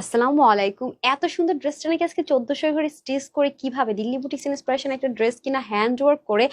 আসসালামু আলাইকুম। এত সুন্দর ড্রেসটা নাকি আজকে চোদ্দশো করে স্টিচ করে কীভাবে? দিল্লি বুটিক্স ইন্সপিরেশন একটা ড্রেস কিনা হ্যান্ড ওয়ার্ক করে।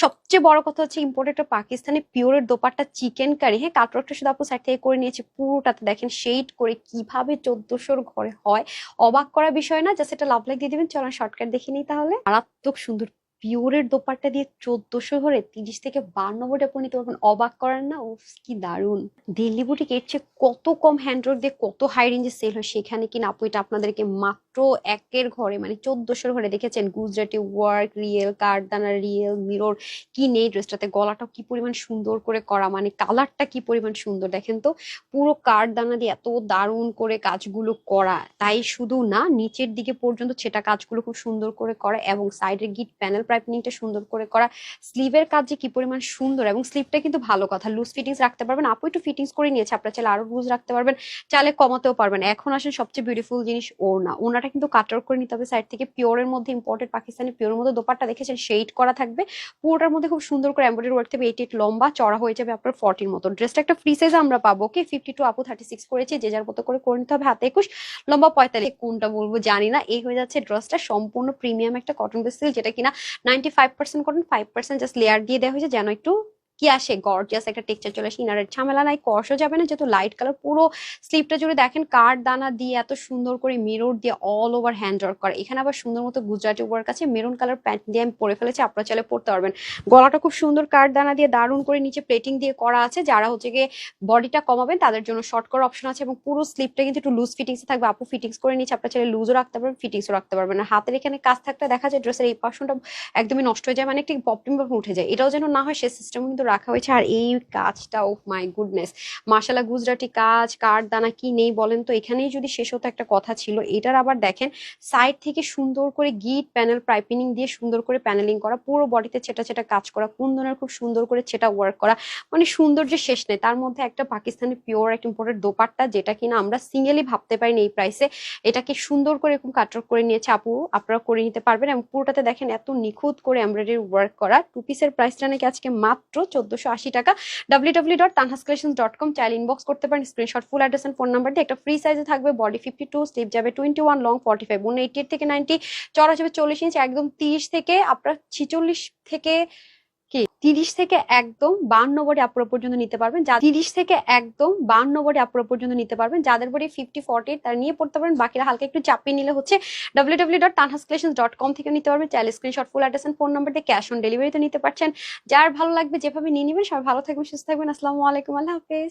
সবচেয়ে বড় কথা হচ্ছে ইম্পোর্টেড একটা পাকিস্তানি পিওরের দোপাট্টা চিকেন কারি হ্যাঁ কাটওয়ার্কটা শুধু আপু সাইড থেকে করে নিয়েছে, পুরোটাতে দেখেন শেড করে কীভাবে চোদ্দশোর ঘরে হয়। অবাক করা বিষয় না জাস্ট এটা লাভ লাইক দিয়ে দিবেন। চলো শর্টকাট দেখে নিই তাহলে। মারাত্মক সুন্দর পিওরের দোপাট্টা দিয়ে চোদ্দশো ধরে তিরিশ থেকে বান্ন বোর্ডে আপনি নিতে পারবেন অবাক করেন না? ও কি দারুণ। দিল্লি বুটিক এর চেয়ে কত কম হ্যান্ডওয়ার্ক দিয়ে কত হাই রেঞ্জে সেল হয় সেখানে কিনা আপু? এটা আপনাদেরকে মাত্র একের ঘরে মানে চোদ্দশোর ঘরে দেখেছেন? গুজরাটি ওয়ার্ক রিয়েল কারদানা রিয়েল মিরর কি নেই ড্রেসটাতে গলাটাও কি পরিমাণ সুন্দর করে করা? মানে কালারটা কি পরিমাণ সুন্দর? দেখেন তো, পুরো কারদানা দিয়ে এত দারুণ করে কাজগুলো করা। তাই শুধু না, নিচের দিকে পর্যন্ত সেটা কাজগুলো খুব সুন্দর করে করা এবং সাইডের গিট প্যানেল পাইপিংটা সুন্দর করে করা। স্লিভের কাজ যে কি পরিমাণ সুন্দর এবং স্লিভটা কিন্তু ভালো কথা। লুজ ফিটিংস রাখতে পারবেন। আপু একটু ফিটিংস করে নিয়েছে। আপনার চাইলে আরও লুজ রাখতে পারবেন। চাইলে কমাতেও পারবেন। এখন আসেন সবচেয়ে বিউটিফুল জিনিস ওড়না। ওনাটা কিন্তু কাটার করে নিতে হবে সাইড থেকে। পিওরের মধ্যে ইম্পোর্টেড পাকিস্তানি পিওরের মধ্যে দোপাট্টা দেখেছেন? শেড করা থাকবে। পুরোটার মধ্যে খুব সুন্দর করে এমব্রয়ডারি ওয়ার্ক থাকবে। এইট লম্বা চড়া হয়ে যাবে আপনার ফর্টির মতো ড্রেসটা একটা ফ্রি সাইজ আমরা পাবো ওকে ফিফটি টু আপু থার্টি সিক্স করেছে। যে যার মতো করে করে নিতে হবে, হাতে একুশ। লম্বা পঁয়তাল্লিশ। কোনটা বলব জানি না। এই হয়ে যাচ্ছে ড্রেসটা সম্পূর্ণ প্রিমিয়াম একটা কটন বেসিল যেটা কিনা ninety five percent cotton five percent just layer দিয়ে দেওয়া হয়েছে যেন একটু কি আসে? গর্জিয়াস একটা টেক্সচার চলে আসে। ইনারের ঝামেলা নাই কষও যাবে না, যেহেতু লাইট কালার পুরো স্লিপটা জুড়ে দেখেন, কাঠ দানা দিয়ে এত সুন্দর করে মিরর দিয়ে অল ওভার হ্যান্ড ওয়ার্ক করা। এখানে আবার সুন্দর মতো গুজরাটি ওয়ার্ক আছে মেরুন কালার প্যান্ট দিয়ে আমি পরে ফেলেছি, আপনারা চাইলে পরতে পারবেন। গলাটা খুব সুন্দর, কাঠ দানা দিয়ে দারুণ করে নিচে প্লেটিং দিয়ে করা আছে, যারা হচ্ছে গিয়ে বডিটা কমাবেন, তাদের জন্য শর্ট করার অপশন আছে এবং পুরো স্লিপটা কিন্তু একটু লুজ ফিটিংস থাকবে। আপু ফিটিংস করে নিচ্ছে আপনারা চাইলে লুজও রাখতে পারবেন ফিটিংসও রাখতে পারবেন আর হাতের এখানে কাজ থাকতে দেখা যায় ড্রেসের এই পার্সনটা একদমই নষ্ট হয়ে যায় মানে একটি পপটিং পপ উঠে যায়। এটাও যেন না হয়, সে সিস্টেম কিন্তু রাখা হয়েছে। আর এই কাজটা ও মাই গুডনেস মাসালা গুজরাটি কাজ, কার দানা, কি নেই বলেন তো? এখানেই যদি শেষ হতো একটা কথা ছিল, এটার আবার দেখেন সাইড থেকে সুন্দর করে গিট প্যানেল পাইপিনিং দিয়ে সুন্দর করে প্যানেলিং করা, পুরো বডিতে ছেটা ছেটা কাজ করা কুন্দনের খুব সুন্দর করে ছেটা ওয়ার্ক করা মানে সৌন্দর্য শেষ নেই। তার মধ্যে একটা পাকিস্তানি পিওর একটা ইম্পোর্টেড দোপাট্টা, যেটা কিনা আমরা সিঙ্গেলি ভাবতে পারিনি এই প্রাইসে এটাকে সুন্দর করে এরকম কাটর করে নিয়েছে। আপু, আপনারা করে নিতে পারবেন। এবং পুরোটাতে দেখেন, এত নিখুঁত করে এমব্রয়ডারি ওয়ার্ক করা টু পিসের প্রাইসটা নাকি আজকে মাত্র চোদ্দশো আশি টাকা। ডাব্লিউ ডট ডট কম চাইলে ইনবক্স করতে পারেন। Screenshot full address and phone number দিয়ে একটা ফ্রি সাইজে থাকবে। বডি ফিফটি টু স্লিপ যাবে twenty one long forty five মানে এইটি থেকে নাইনটি চড়া যাবে চল্লিশ ইঞ্চ একদম তিরিশ থেকে আপনার ছিচল্লিশ থেকে কি? তিরিশ থেকে একদম বান্ন বডি আপুরা পর্যন্ত নিতে পারবেন। যা তিরিশ থেকে একদম বান্ন বডি আপুরা পর্যন্ত নিতে পারবেন। যাদের বডি ফিফটি ফর্টি তারা নিয়ে পড়তে পারেন বাকিরা হালকা একটু চাপিয়ে নিলে হচ্ছে W W dot dot com থেকে নিতে পারবেন। চাইলে screenshot full address phone number দিয়ে ক্যাশ অন ডেলিভারিতে নিতে পারছেন। যার ভালো লাগবে যেভাবে নিয়ে নেবেন, সবাই ভালো থাকবেন, সুস্থ থাকবেন। আসসালামু আলাইকুম, আল্লাহ হাফেজ।